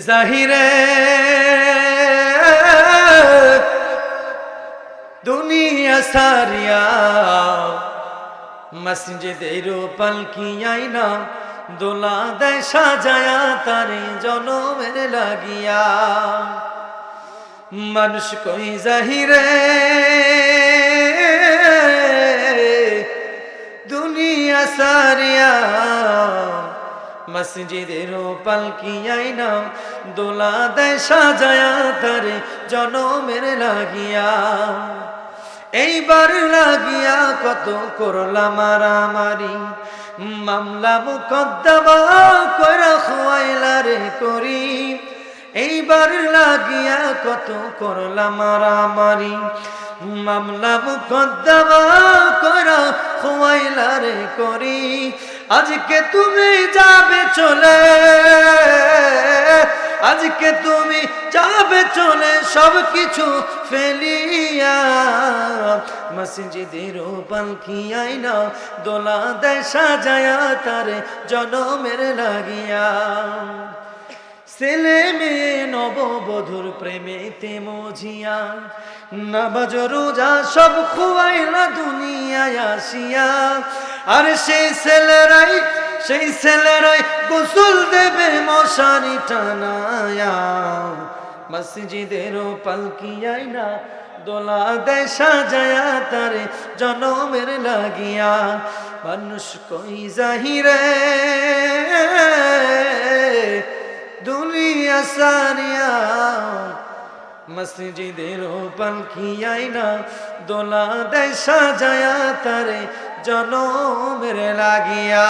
জাহিরে। দুনিয়া সারিয়া। মসজিদের পালকি আইনা। দোলা দেয় সাজায়া তারে জনমের লাগিয়া। মানুষ কই জাহিরে। দুনিয়া সারিয়া। মসজিদের পালকি আইনা দোলা দেয় সাজায়া তারে জনমের লাগিয়া। এইবার লাগিয়া কত করলা মারামারি মামলা মুকদ্দমা করা খোয়াইলা রে করি। এইবার লাগিয়া কত করলা মারামারি মামলা মুকদ্দমা করা খোয়াইলা রে করি। আজকে তুমি যাবে চলে। আজকে তুমি যাবে চলে সব কিছু ফেলিয়া। মসজিদের পালকি আইনা, দোলা দেয় সাজায়া তারে জনমের লাগিয়া। ছেলে নববধুর প্রেমেতে মজিয়া, নামাজ, রোজা সব খুয়াইলা দুনিয়ায় আসিয়া। আর সেই ছেলেরাই সেই ছেলেরাই গোসল দেবে মশারি টানায়া। মসজিদের পালকি আইনা দোলা দেয় সাজায়া তারে জনমের লাগিয়া। মানুষ কই জাহিরে? সারিয়া মসজিদের পালকি আইনা দোলা দেশা সাজায়া তারে জনমের লাগিয়া।